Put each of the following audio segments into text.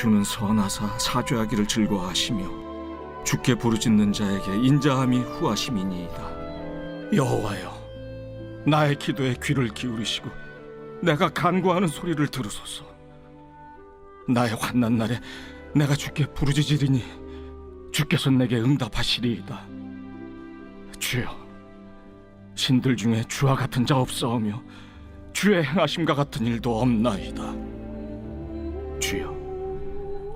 주는 선하사 사죄하기를 즐거워하시며 주께 부르짖는 자에게 인자함이 후하심이니이다. 여호와여, 나의 기도에 귀를 기울이시고 내가 간구하는 소리를 들으소서. 나의 환난 날에 내가 주께 부르짖으리니 주께서 내게 응답하시리이다. 주여, 신들 중에 주와 같은 자 없사오며 주의 행하심과 같은 일도 없나이다.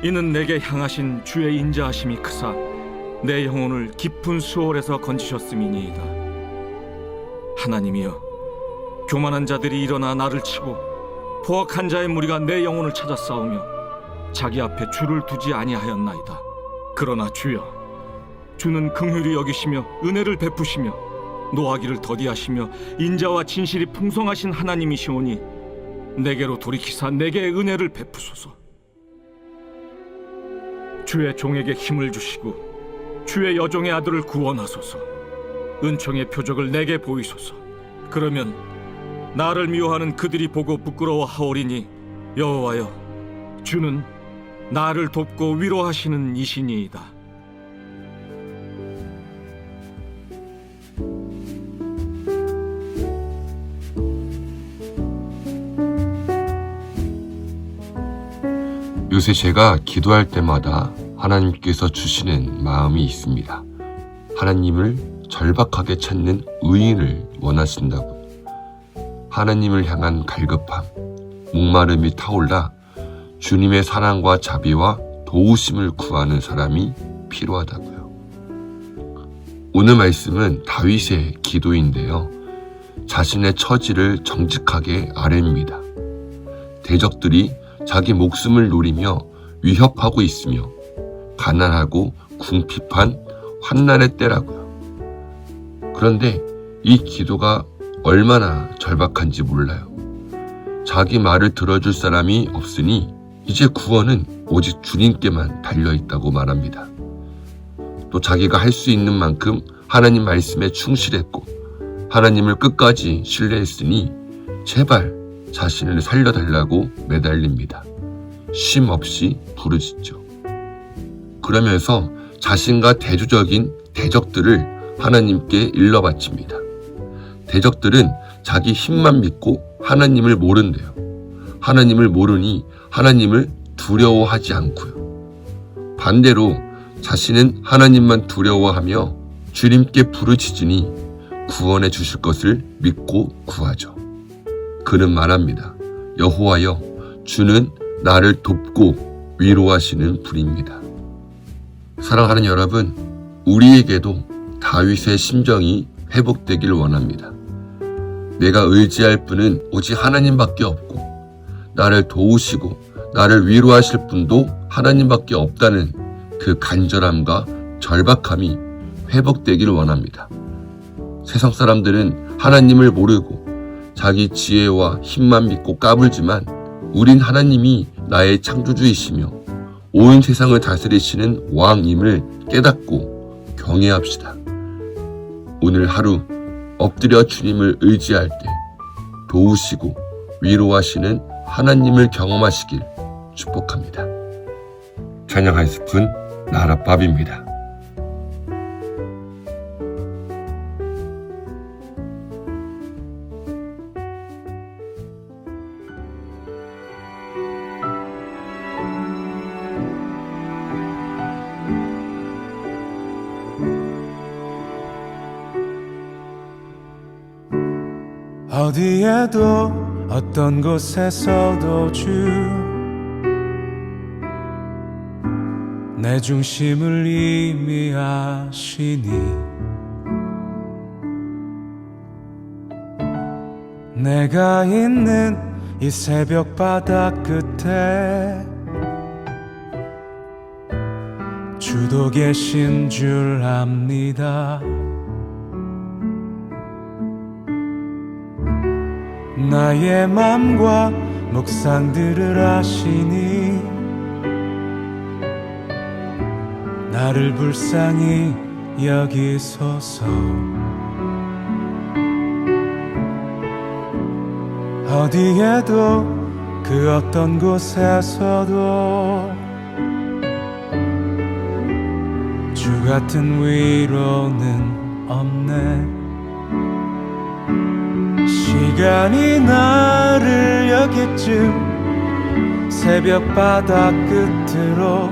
이는 내게 향하신 주의 인자하심이 크사 내 영혼을 깊은 수월에서 건지셨음이니이다. 하나님이여, 교만한 자들이 일어나 나를 치고 포악한 자의 무리가 내 영혼을 찾아 싸우며 자기 앞에 주를 두지 아니하였나이다. 그러나 주여, 주는 긍휼히 여기시며 은혜를 베푸시며 노하기를 더디하시며 인자와 진실이 풍성하신 하나님이시오니 내게로 돌이키사 내게 은혜를 베푸소서. 주의 종에게 힘을 주시고 주의 여종의 아들을 구원하소서. 은총의 표적을 내게 보이소서. 그러면 나를 미워하는 그들이 보고 부끄러워하오리니 여호와여, 주는 나를 돕고 위로하시는 이신이이다. 요새 제가 기도할 때마다 하나님께서 주시는 마음이 있습니다. 하나님을 절박하게 찾는 의인을 원하신다고요. 하나님을 향한 갈급함, 목마름이 타올라 주님의 사랑과 자비와 도우심을 구하는 사람이 필요하다고요. 오늘 말씀은 다윗의 기도인데요. 자신의 처지를 정직하게 아뢰입니다. 대적들이 자기 목숨을 노리며 위협하고 있으며 가난하고 궁핍한 환난의 때라고요. 그런데 이 기도가 얼마나 절박한지 몰라요. 자기 말을 들어줄 사람이 없으니 이제 구원은 오직 주님께만 달려 있다고 말합니다. 또 자기가 할 수 있는 만큼 하나님 말씀에 충실했고 하나님을 끝까지 신뢰했으니 제발 자신을 살려달라고 매달립니다. 쉼 없이 부르짖죠. 그러면서 자신과 대조적인 대적들을 하나님께 일러 바칩니다. 대적들은 자기 힘만 믿고 하나님을 모른대요. 하나님을 모르니 하나님을 두려워하지 않고요. 반대로 자신은 하나님만 두려워하며 주님께 부르짖으니 구원해 주실 것을 믿고 구하죠. 그는 말합니다. 여호와여, 주는 나를 돕고 위로하시는 분입니다. 사랑하는 여러분, 우리에게도 다윗의 심정이 회복되길 원합니다. 내가 의지할 분은 오직 하나님밖에 없고, 나를 도우시고, 나를 위로하실 분도 하나님밖에 없다는 그 간절함과 절박함이 회복되길 원합니다. 세상 사람들은 하나님을 모르고 자기 지혜와 힘만 믿고 까불지만 우린 하나님이 나의 창조주이시며 온 세상을 다스리시는 왕임을 깨닫고 경외합시다. 오늘 하루 엎드려 주님을 의지할 때 도우시고 위로하시는 하나님을 경험하시길 축복합니다. 찬양 한 스푼 나랏밥입니다. 어디에도 어떤 곳에서도 주 내 중심을 이미 아시니 내가 있는 이 새벽 바다 끝에 주도 계신 줄 압니다. 나의 맘과 묵상들을 아시니 나를 불쌍히 여기소서. 어디에도 그 어떤 곳에서도 주 같은 위로는 없네 시간이 나를 여기쯤 새벽 바다 끝으로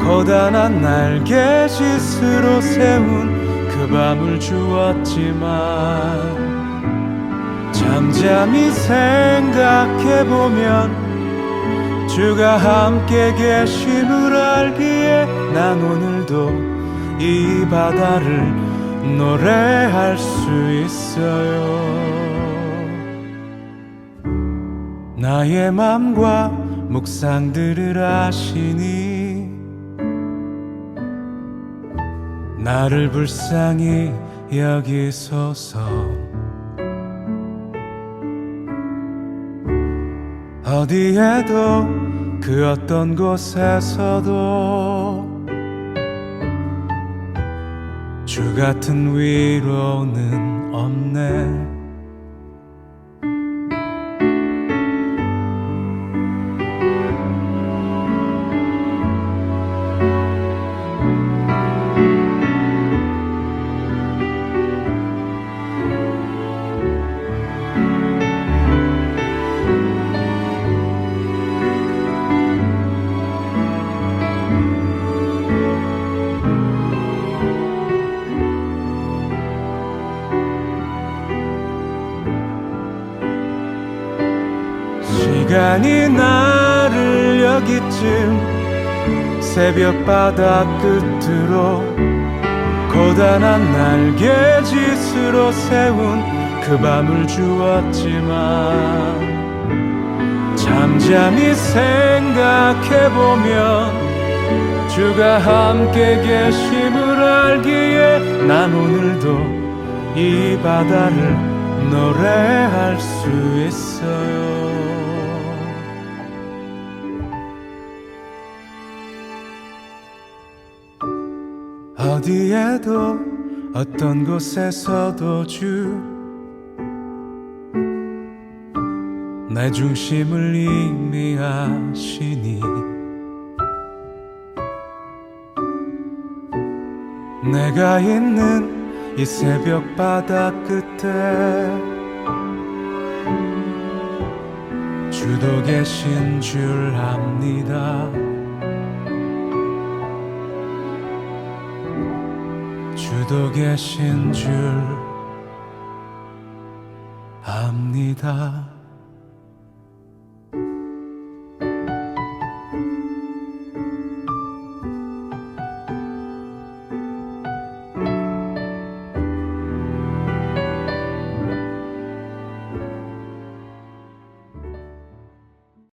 고단한 날개짓으로 세운 그 밤을 주었지만 잠잠히 생각해보면 주가 함께 계심을 알기에 난 오늘도 이 바다를 노래할 수 있어요 나의 맘과 묵상들을 아시니 나를 불쌍히 여기소서. 어디에도 그 어떤 곳에서도 주 같은 위로는 없네 시간이 나를 여기쯤 새벽 바다 끝으로 고단한 날개짓으로 세운 그 밤을 주었지만 잠잠히 생각해보면 주가 함께 계심을 알기에 난 오늘도 이 바다를 노래할 수 있어요 어디에도 어떤 곳에서도 주 내 중심을 이미 아시니 내가 있는 이 새벽 바다 끝에 주도 계신 줄 압니다. 주도 계신 줄 압니다.